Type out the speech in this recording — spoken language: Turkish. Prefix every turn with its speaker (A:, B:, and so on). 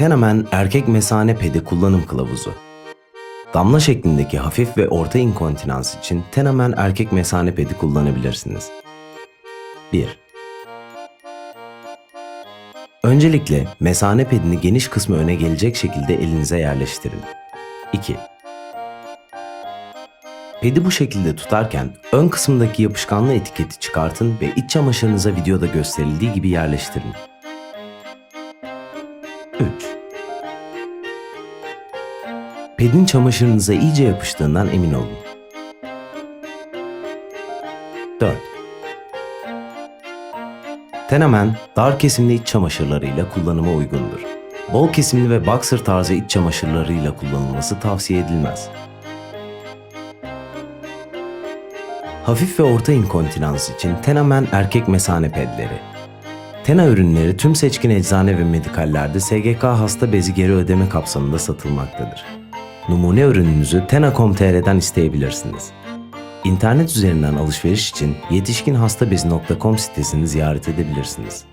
A: Tenamen erkek mesane pedi kullanım kılavuzu. Damla şeklindeki hafif ve orta inkontinans için Tenamen erkek mesane pedi kullanabilirsiniz. 1. Öncelikle mesane pedini geniş kısmı öne gelecek şekilde elinize yerleştirin. 2. Pedi bu şekilde tutarken ön kısımdaki yapışkanlı etiketi çıkartın ve iç çamaşırınıza videoda gösterildiği gibi yerleştirin. 3. Pedin çamaşırınıza iyice yapıştığından emin olun. 4. Tenamen dar kesimli iç çamaşırlarıyla kullanıma uygundur. Bol kesimli ve boxer tarzı iç çamaşırlarıyla kullanılması tavsiye edilmez. Hafif ve orta inkontinans için Tenamen erkek mesane pedleri. Tena ürünleri tüm seçkin eczane ve medikallerde SGK hasta bezi geri ödeme kapsamında satılmaktadır. Numune ürününüzü tena.com.tr'den isteyebilirsiniz. İnternet üzerinden alışveriş için yetişkinhastabezi.com sitesini ziyaret edebilirsiniz.